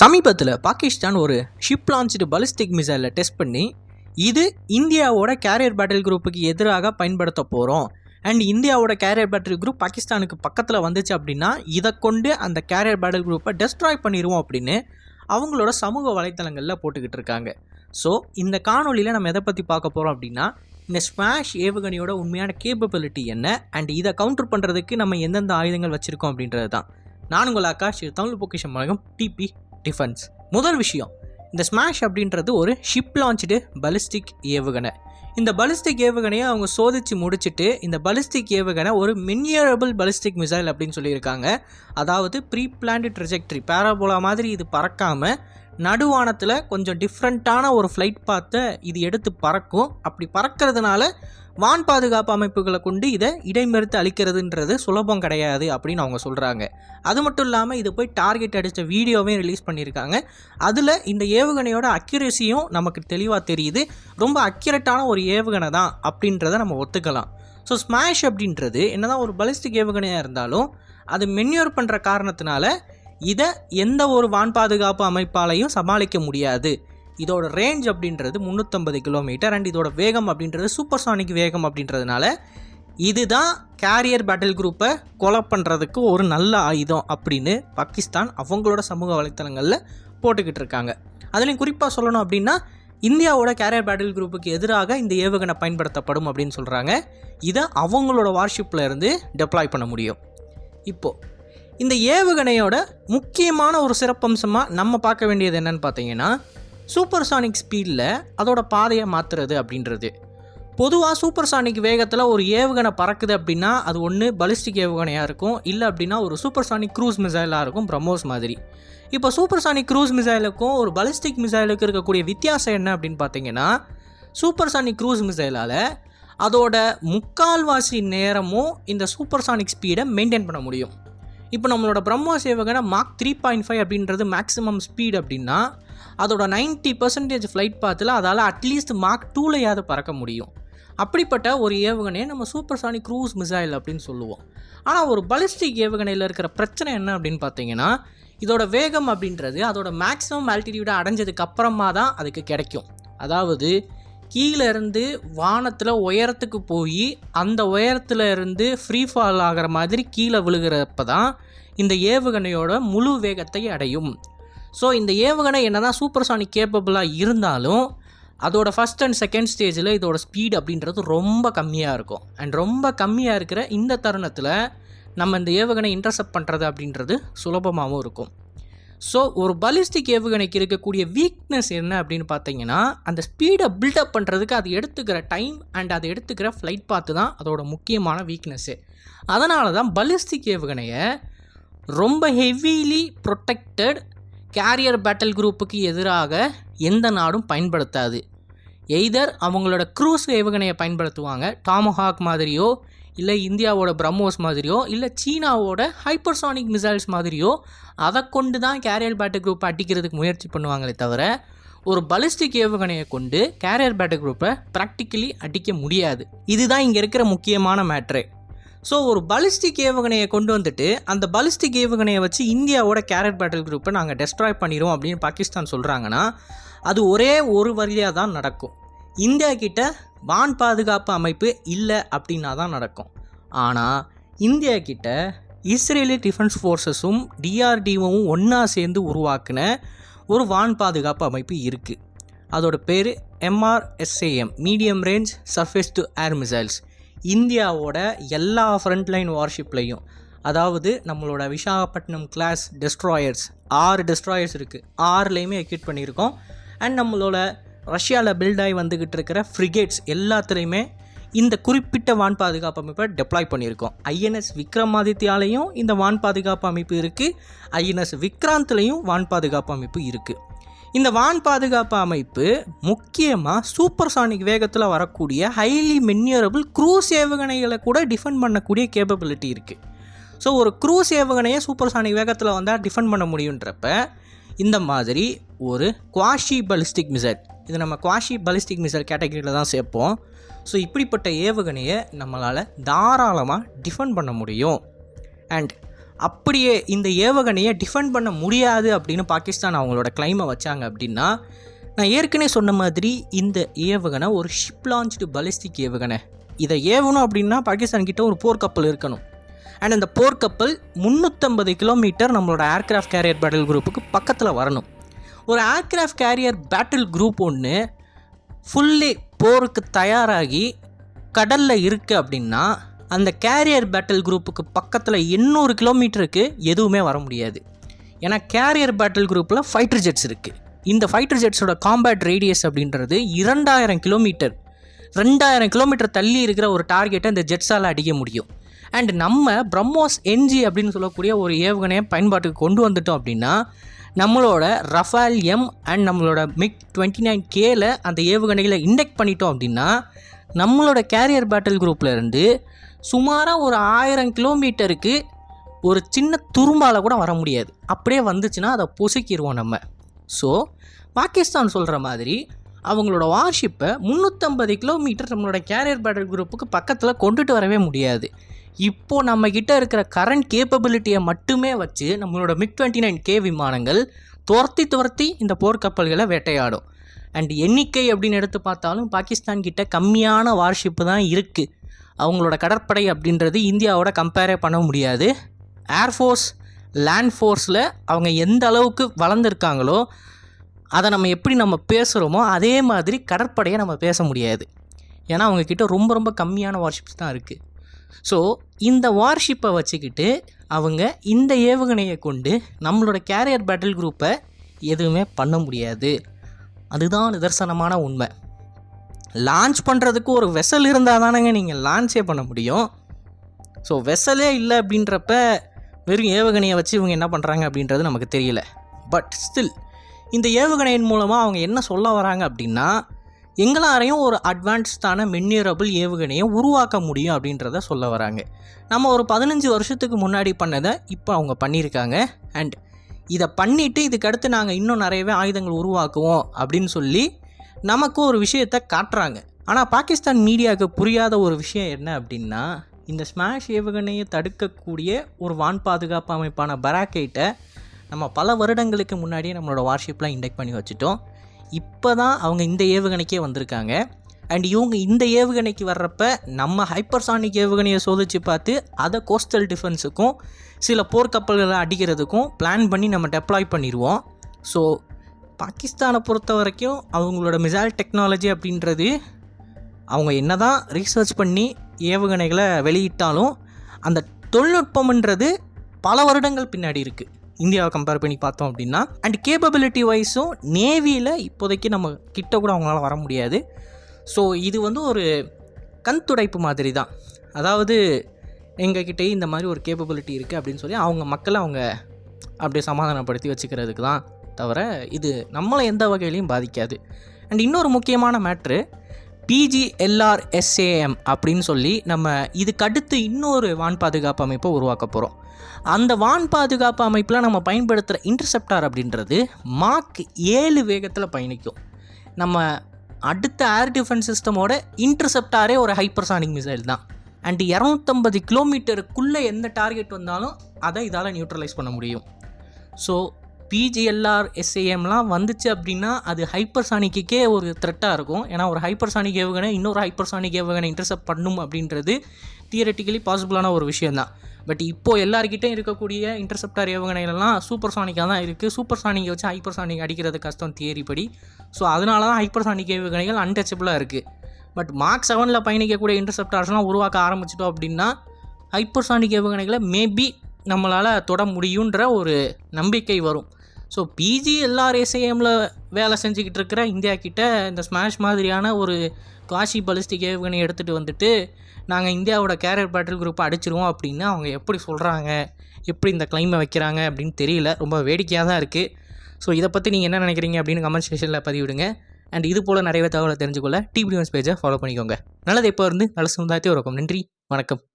சமீபத்தில் பாகிஸ்தான் ஒரு ship launched ballistic மிசைலை டெஸ்ட் பண்ணி இது இந்தியாவோட கேரியர் பேட்டில் குரூப்புக்கு எதிராக பயன்படுத்த போகிறோம் அண்ட் இந்தியாவோட கேரியர் பேட்டில் குரூப் பாகிஸ்தானுக்கு பக்கத்தில் வந்துச்சு அப்படின்னா இதை கொண்டு அந்த கேரியர் பேட்டில் குரூப்பை டெஸ்ட்ராய் பண்ணிடுவோம் அப்படின்னு அவங்களோட சமூக வலைத்தளங்களில் போட்டுக்கிட்டு இருக்காங்க. ஸோ இந்த காணொலியில் நம்ம எதை பற்றி பார்க்க போகிறோம் அப்படின்னா இந்த ஸ்மாஷ் ஏவுகணையோட உண்மையான கேப்பபிலிட்டி என்ன அண்ட் இதை கவுண்டர் பண்ணுறதுக்கு நம்ம எந்தெந்த ஆயுதங்கள் வச்சுருக்கோம் அப்படின்றது தான் நான் உங்கள் ஆகாஷ் தமிழ் பொக்கிஷம் வழங்கும் டிபி டிஃபென்ஸ் முதல் விஷயம் இந்த ஸ்மாஷ் அப்படின்றது ஒரு ஷிப் லான்ச்டு பலிஸ்டிக் ஏவுகணை. இந்த பலிஸ்டிக் ஏவுகணையை அவங்க சோதித்து முடிச்சுட்டு இந்த பலிஸ்டிக் ஏவுகணை ஒரு மின்னியரபிள் பலிஸ்டிக் மிசைல் அப்படின்னு சொல்லியிருக்காங்க. அதாவது ப்ரீ பிளான்டு ட்ரெஜெக்ட்ரி பேராபோலா மாதிரி இது பறக்காமல் நடுவானத்தில் கொஞ்சம் டிஃப்ரெண்ட்டான ஒரு ஃப்ளைட் பார்த்தை இது எடுத்து பறக்கும். அப்படி பறக்கிறதுனால வான் பாதுகாப்பு அமைப்புகளை கொண்டு இதை இடைமறுத்து அழிக்கிறதுன்றது சுலபம் கிடையாது அப்படின்னு அவங்க சொல்கிறாங்க அது மட்டும் இல்லாமல் இது போய் டார்கெட் அடித்த வீடியோவையும் ரிலீஸ் பண்ணியிருக்காங்க. அதில் இந்த ஏவுகணையோட அக்யூரேசியும் நமக்கு தெளிவாக தெரியுது. ரொம்ப அக்யூரேட்டான ஒரு ஏவுகணை தான் அப்படின்றத நம்ம ஒத்துக்கலாம். ஸோ ஸ்மாஷ் அப்படின்றது என்னதான் ஒரு பலிஸ்டிக் ஏவுகணையாக இருந்தாலும் அது மென்யூர் பண்ணுற காரணத்தினால இதை எந்த ஒரு வான் பாதுகாப்பு அமைப்பாலையும் சமாளிக்க முடியாது. இதோட ரேஞ்ச் அப்படின்றது முந்நூற்றம்பது கிலோமீட்டர் அண்ட் இதோட வேகம் அப்படின்றது சூப்பர் சானிக் வேகம் அப்படின்றதுனால இதுதான் கேரியர் பேட்டில் குரூப்பை கொலை பண்ணுறதுக்கு ஒரு நல்ல ஆயுதம் அப்படின்னு பாகிஸ்தான் அவங்களோட சமூக வலைத்தளங்களில் போட்டுக்கிட்டு இருக்காங்க. அதுலேயும் குறிப்பாக சொல்லணும் அப்படின்னா இந்தியாவோட கேரியர் பேட்டில் குரூப்புக்கு எதிராக இந்த ஏவுகணை பயன்படுத்தப்படும் அப்படின்னு சொல்கிறாங்க இதை அவங்களோட வார்ஷிப்பில் இருந்து டெப்ளாய் பண்ண முடியும். இப்போது இந்த ஏவுகணையோட முக்கியமான ஒரு சிறப்பம்சமாக நம்ம பார்க்க வேண்டியது என்னன்னு பார்த்தீங்கன்னா சூப்பர் சானிக் ஸ்பீடில் அதோட பாதையை மாற்றுறது அப்படின்றது. பொதுவாக சூப்பர் சானிக் வேகத்தில் ஒரு ஏவுகணை பறக்குது அப்படின்னா அது ஒன்று பலிஸ்டிக் ஏவுகணையாக இருக்கும் இல்லை அப்படின்னா ஒரு சூப்பர் சானிக் க்ரூஸ் மிசைலாக இருக்கும் பிரம்மோஸ் மாதிரி. இப்போ சூப்பர் சானிக் க்ரூஸ் மிசைலுக்கும் ஒரு பலிஸ்டிக் மிசைலுக்கும் இருக்கக்கூடிய வித்தியாசம் என்ன அப்படின்னு பார்த்தீங்கன்னா சூப்பர் சானிக் க்ரூஸ் மிசைலால் அதோட முக்கால்வாசி நேரமும் இந்த சூப்பர் சானிக் ஸ்பீடை மெயின்டைன் பண்ண முடியும். இப்போ நம்மளோட பிரம்மோ சேவகனை மார்க் த்ரீ பாயிண்ட் ஃபைவ் அப்படின்றது மேக்ஸிமம் ஸ்பீட் அப்படின்னா அதோட நைன்ட்டி பர்சன்டேஜ் ஃப்ளைட் பார்த்துல அதால் அட்லீஸ்ட் மார்க் டூலையாவது பறக்க முடியும். அப்படிப்பட்ட ஒரு ஏவுகணையை நம்ம சூப்பர் சானிக் க்ரூஸ் மிசைல் அப்படின்னு சொல்லுவோம். ஆனால் ஒரு பலிஸ்டிக் ஏவுகணையில் இருக்கிற பிரச்சனை என்ன அப்படின்னு பார்த்தீங்கன்னா இதோட வேகம் அப்படின்றது அதோட மேக்ஸிமம் ஆல்டிடியூடை அடைஞ்சதுக்கு அப்புறமா தான் அதுக்கு கிடைக்கும். அதாவது கீழே இருந்து வானத்தில் உயரத்துக்கு போய் அந்த உயரத்தில் இருந்து ஃப்ரீ ஃபால் ஆகிற மாதிரி கீழே விழுகிறப்ப தான் இந்த ஏவுகணையோட முழு வேகத்தை அடையும். ஸோ இந்த ஏவுகணை என்ன தான் சூப்பர்சானிக் கேப்பபிளாக இருந்தாலும் அதோட ஃபஸ்ட் அண்ட் செகண்ட் ஸ்டேஜில் இதோட ஸ்பீட் அப்படின்றது ரொம்ப கம்மியாக இருக்கும். அண்ட் ரொம்ப கம்மியாக இருக்கிற இந்த தருணத்தில் நம்ம இந்த ஏவுகணை இன்டர்செப்ட் பண்ணுறது அப்படின்றது சுலபமாகவும் இருக்கும். ஸோ ஒரு பலிஸ்டிக் ஏவுகணைக்கு இருக்கக்கூடிய வீக்னஸ் என்ன அப்படின்னு பார்த்தீங்கன்னா அந்த ஸ்பீடை பில்டப் பண்ணுறதுக்கு அது எடுத்துக்கிற டைம் அண்ட் அது எடுத்துக்கிற ஃப்ளைட் பார்த்து தான் அதோட முக்கியமான வீக்னஸ்ஸு அதனால தான் பலிஸ்டிக் ஏவுகணையை ரொம்ப ஹெவிலி ப்ரொடெக்டட் கேரியர் பேட்டில் குரூப்புக்கு எதிராக எந்த நாடும் பயன்படுத்தாது. எய்தர் அவங்களோட க்ரூஸ் ஏவுகணையை பயன்படுத்துவாங்க டாமஹாக் மாதிரியோ இல்லை இந்தியாவோட பிரம்மோஸ் மாதிரியோ இல்லை சீனாவோட ஹைப்பர்சானிக் மிசைல்ஸ் மாதிரியோ அதை கொண்டு தான் கேரியர் பேட்டர் குரூப்பை அடிக்கிறதுக்கு முயற்சி பண்ணுவாங்களே தவிர ஒரு பலிஸ்டிக் ஏவுகணையை கொண்டு கேரியர் பேட்டில் குரூப்பை ப்ராக்டிக்கலி அடிக்க முடியாது. இதுதான் இங்கே இருக்கிற முக்கியமான மேட்ரு ஸோ ஒரு பலிஸ்டிக் ஏவுகணையை கொண்டு வந்துட்டு அந்த பலிஸ்டிக் ஏவுகணையை வச்சு இந்தியாவோட கேரட் பேட்டில் குரூப்பை நாங்கள் டெஸ்ட்ராய் பண்ணிடுவோம் அப்படின்னு பாகிஸ்தான் சொல்கிறாங்கன்னா அது ஒரே ஒரு வழியாக தான் நடக்கும். இந்தியா கிட்ட வான் பாதுகாப்பு அமைப்பு இல்லை அப்படின்னா தான் நடக்கும். ஆனால் இந்தியா கிட்ட இஸ்ரேலி டிஃபென்ஸ் ஃபோர்ஸஸும் டிஆர்டிஓவும் ஒன்றா சேர்ந்து உருவாக்கின ஒரு வான் பாதுகாப்பு அமைப்பு இருக்குது அதோட பேர் MRSAM medium range surface to air missiles. இந்தியாவோட எல்லா ஃப்ரண்ட்லைன் வார்ஷிப்லையும் அதாவது நம்மளோட விசாகப்பட்டினம் கிளாஸ் டெஸ்ட்ராயர்ஸ் ஆறு டெஸ்ட்ராயர்ஸ் இருக்குது ஆறுலேயுமே எக்யூட் பண்ணியிருக்கோம். அண்ட் நம்மளோட ரஷ்யாவில் பில்ட் ஆகி வந்துக்கிட்டு இருக்கிற ஃப்ரிகேட்ஸ் எல்லாத்துலேயுமே இந்த குறிப்பிட்ட வான் பாதுகாப்பு அமைப்பை டெப்ளாய் பண்ணியிருக்கோம். ஐஎன்எஸ் விக்ரமாதித்யாலையும் இந்த வான் பாதுகாப்பு அமைப்பு இருக்குது ஐஎன்எஸ் விக்ராந்த்லேயும் வான் பாதுகாப்பு அமைப்பு இருக்குது இந்த வான் பாதுகாப்பு அமைப்பு முக்கியமாக சூப்பர்சானிக் வேகத்தில் வரக்கூடிய ஹைலி மென்யூரபிள் க்ரூஸ் ஏவுகணைகளை கூட டிஃபெண்ட் பண்ணக்கூடிய கேப்பபிலிட்டி இருக்குது ஸோ ஒரு க்ரூஸ் ஏவுகணையை சூப்பர்சானிக் வேகத்தில் வந்தால் டிஃபெண்ட் பண்ண முடியுன்றப்ப இந்த மாதிரி ஒரு குவாஷி பலிஸ்டிக் மிசைல் இது நம்ம குவாஷி பலிஸ்டிக் மிசைல் கேட்டகரியில் தான் சேர்ப்போம். ஸோ இப்படிப்பட்ட ஏவுகணையை நம்மளால் தாராளமாக டிஃபெண்ட் பண்ண முடியும். அண்ட் அப்படியே இந்த ஏவுகணையை டிஃபெண்ட் பண்ண முடியாது அப்படின்னு பாகிஸ்தான் அவங்களோட கிளைமை வச்சாங்க அப்படின்னா நான் ஏற்கனவே சொன்ன மாதிரி இந்த ஏவுகணை ஒரு ஷிப் லான்ச்டு பலிஸ்டிக் ஏவுகணை. இதை ஏவணும் அப்படின்னா பாகிஸ்தான் கிட்ட ஒரு போர்க்கப்பல் இருக்கணும். அண்ட் அந்த போர்க்கப்பல் முந்நூற்றம்பது கிலோமீட்டர் நம்மளோட ஏர்கிராஃப்ட் கேரியர் பேடல் குரூப்புக்கு பக்கத்தில் வரணும். ஒரு ஏர்கிராஃப்ட் கேரியர் பேட்டில் குரூப் ஒன்று ஃபுல்லி போருக்கு தயாராகி கடலில் இருக்குது அப்படின்னா அந்த கேரியர் பேட்டில் குரூப்புக்கு பக்கத்தில் எண்ணூறு கிலோமீட்டருக்கு எதுவுமே வர முடியாது. ஏன்னா கேரியர் பேட்டில் குரூப்பில் ஃபைட்டர் ஜெட்ஸ் இருக்குது இந்த ஃபைட்டர் ஜெட்ஸோட காம்பேட் ரேடியஸ் அப்படின்றது இரண்டாயிரம் கிலோமீட்டர் ரெண்டாயிரம் கிலோமீட்டர் தள்ளி இருக்கிற ஒரு டார்கெட்டை இந்த ஜெட்ஸால் அடிக்க முடியும். அண்ட் நம்ம பிரம்மோஸ் என்ஜி அப்படின்னு சொல்லக்கூடிய ஒரு ஏவுகணையை பயன்பாட்டுக்கு கொண்டு வந்துட்டோம் அப்படின்னா நம்மளோட ரஃபால் எம் அண்ட் நம்மளோட மிக் டுவெண்ட்டி நைன் கேல அந்த ஏவுகணைகளை இண்டெக்ட் பண்ணிட்டோம் அப்படின்னா நம்மளோட கேரியர் பேட்டில் குரூப்பில் இருந்து சுமாராக ஒரு ஆயிரம் கிலோமீட்டருக்கு ஒரு சின்ன துரும்பால் கூட வர முடியாது. அப்படியே வந்துச்சுன்னா அதை பொசுக்கிடுவோம் நம்ம. ஸோ பாகிஸ்தான் சொல்கிற மாதிரி அவங்களோட வார்ஷிப்பை முந்நூற்றம்பது கிலோமீட்டர் நம்மளோட கேரியர் பேட்டில் குரூப்புக்கு பக்கத்தில் கொண்டுட்டு வரவே முடியாது. இப்போது நம்ம கிட்ட இருக்கிற கரண்ட் கேப்பபிலிட்டியை மட்டுமே வச்சு நம்மளோட மிக் டுவெண்ட்டி நைன் கே விமானங்கள் துரத்தி துரத்தி இந்த போர்க்கப்பல்களை வேட்டையாடும். அண்ட் எண்ணிக்கை அப்படின்னு எடுத்து பார்த்தாலும் பாகிஸ்தான் கிட்ட கம்மியான வார்ஷிப்பு தான் இருக்குது அவங்களோட கடற்படை அப்படின்றது இந்தியாவோட கம்பேரே பண்ண முடியாது. ஏர்ஃபோர்ஸ் லேண்ட் ஃபோர்ஸில் அவங்க எந்த அளவுக்கு வளர்ந்துருக்காங்களோ அதை நம்ம எப்படி நம்ம பேசுகிறோமோ அதே மாதிரி கடற்படையை நம்ம பேச முடியாது. ஏன்னா அவங்கக்கிட்ட ரொம்ப ரொம்ப கம்மியான வார்ஷிப்ஸ் தான் இருக்குது ஸோ இந்த வார்ஷிப்பை வச்சுக்கிட்டு அவங்க இந்த ஏவுகணையை கொண்டு நம்மளோட கேரியர் பேட்டில் குரூப்பை எதுவுமே பண்ண முடியாது. அதுதான் நிதர்சனமான உண்மை. லான்ச் பண்ணுறதுக்கு ஒரு வெசல் இருந்தால் தானேங்க நீங்கள் லான்ச்சே பண்ண முடியும். ஸோ வெசலே இல்லை அப்படின்றப்ப வெறும் ஏவுகணையை வச்சு இவங்க என்ன பண்ணுறாங்க அப்படின்றது நமக்கு தெரியல. பட் ஸ்டில் இந்த ஏவுகணையின் மூலமாக அவங்க என்ன சொல்ல வராங்க அப்படின்னா எங்களாரையும் ஒரு அட்வான்ஸ்டான மென்யூரபிள் ஏவுகணையை உருவாக்க முடியும் அப்படின்றத சொல்ல வராங்க. நம்ம ஒரு பதினஞ்சு வருஷத்துக்கு முன்னாடி பண்ணதை இப்போ அவங்க பண்ணியிருக்காங்க. அண்ட் இதை பண்ணிவிட்டு இதுக்கடுத்து நாங்கள் இன்னும் நிறையவே ஆயுதங்கள் உருவாக்குவோம் அப்படின்னு சொல்லி நமக்கு ஒரு விஷயத்தை காட்டுறாங்க. ஆனால் பாகிஸ்தான் மீடியாவுக்கு புரியாத ஒரு விஷயம் என்ன அப்படின்னா இந்த ஸ்மாஷ் ஏவுகணையை தடுக்கக்கூடிய ஒரு வான் பாதுகாப்பு அமைப்பான பராக்கைட்டை நம்ம பல வருடங்களுக்கு முன்னாடியே நம்மளோட வார்ஷிப்லாம் இண்டெக்ட் பண்ணி வச்சுட்டோம். இப்போ தான் அவங்க இந்த ஏவுகணைக்கே வந்திருக்காங்க. அண்ட் இவங்க இந்த ஏவுகணைக்கு வர்றப்ப நம்ம ஹைப்பர்சானிக் ஏவுகணையை சோதிச்சு பார்த்து அதை கோஸ்டல் டிஃபென்ஸுக்கும் சில போர்க்கப்பல்களை அடிக்கிறதுக்கும் பிளான் பண்ணி நம்ம டெப்ளாய் பண்ணிடுவோம் ஸோ பாகிஸ்தானை பொறுத்த வரைக்கும் அவங்களோட மிசைல் டெக்னாலஜி அப்படின்றது அவங்க என்ன தான் ரீசர்ச் பண்ணி ஏவுகணைகளை வெளியிட்டாலும் அந்த தொழில்நுட்பம்ன்றது பல வருடங்கள் பின்னாடி இருக்குது இந்தியாவை கம்பேர் பண்ணி பார்த்தோம் அப்படின்னா அண்ட் கேப்பபிலிட்டி வைஸும் நேவியில் இப்போதைக்கு நம்ம கிட்ட கூட அவங்களால வர முடியாது. ஸோ இது வந்து ஒரு கண் துடைப்பு மாதிரி தான். அதாவது எங்ககிட்டயே இந்த மாதிரி ஒரு கேப்பபிலிட்டி இருக்குது அப்படின்னு சொல்லி அவங்க மக்களை அவங்க அப்படியே சமாதானப்படுத்தி வச்சுக்கிறதுக்கு தான் தவிர இது நம்மளை எந்த வகையிலையும் பாதிக்காது. அண்ட் இன்னொரு முக்கியமான மேட்ரு பிஜிஎல்ஆர்எஸ்ஏஎம் அப்படின்னு சொல்லி நம்ம இதுக்கு அடுத்து இன்னொரு வான் பாதுகாப்பு அமைப்பை உருவாக்க போகிறோம் அந்த வான் பாதுகாப்பு அமைப்பில் நம்ம பயன்படுத்துகிற இன்டர்செப்டார் அப்படின்றது மார்க் ஏழு வேகத்தில் பயணிக்கும். நம்ம அடுத்த ஏர் டிஃபென்ஸ் சிஸ்டமோட இன்டர்செப்டாரே ஒரு ஹைப்பர்சானிக் மிசைல் தான். அண்ட் இரநூத்தம்பது கிலோமீட்டருக்குள்ளே எந்த டார்கெட் வந்தாலும் அதை இதால் நியூட்ரலைஸ் பண்ண முடியும். ஸோ பிஜிஎல்ஆர் எஸ்ஏஎம்லாம் வந்துச்சு அப்படின்னா அது ஹைப்பர்சானிக்கே ஒரு த்ரெட்டாக இருக்கும். ஏன்னா ஒரு ஹைப்பர்சானிக் ஏவுகணை இன்னொரு ஹைப்பர்சானிக் ஏவுகணை இன்டர்செப்ட் பண்ணும் அப்படின்றது தியரட்டிக்கலி பாசிபிளான ஒரு விஷயந்தான் பட் இப்போது எல்லாருக்கிட்டையும் இருக்கக்கூடிய இன்டர்செப்டார் ஏவுகணைகள்லாம் சூப்பர் சானிக்காக தான் இருக்குது சூப்பர்சானிக்கை வச்சு ஹைப்பர் சானிக் அடிக்கிறது கஷ்டம் தியரி படி ஸோ அதனால தான் ஹைப்பர்சானிக் ஏவுகணைகள் அன்டச்சபிளாக இருக்குது பட் மார்க் செவனில் பயணிக்கக்கூடிய இன்டர்செப்டார்ஸ்லாம் உருவாக்க ஆரம்பிச்சிட்டோம் அப்படின்னா ஹைப்பர்சானிக் ஏவுகணைகளை மேபி நம்மளால் தொட முடியுன்ற ஒரு நம்பிக்கை வரும். ஸோ பிஜி எல்லார் வேலை செஞ்சுக்கிட்டு இருக்கிற இந்தியா கிட்ட இந்த ஸ்மாஷ் மாதிரியான ஒரு காஷி பலிஸ்டிக் ஏவுகணை எடுத்துகிட்டு வந்துட்டு நாங்கள் இந்தியாவோட கேரியர் பேட்டில் குரூப்பை அடிச்சிருவோம் அப்படின்னு அவங்க எப்படி சொல்கிறாங்க எப்படி இந்த கிளைமை வைக்கிறாங்க அப்படின்னு தெரியல. ரொம்ப வேடிக்கையாக தான் இருக்குது ஸோ இதை பற்றி நீங்கள் என்ன நினைக்கிறீங்க அப்படின்னு கமெண்ட் செக்ஷனில் பதிவிடுங்க. அண்ட் இது போல் நிறைய தகவலை தெரிஞ்சுக்கொள்ள டிவி நியூஸ் பேஜை ஃபாலோ பண்ணிக்கோங்க. நல்லது எப்போ இருந்து? நல்ல சமுதாயத்தை இருக்கும் நன்றி. வணக்கம்.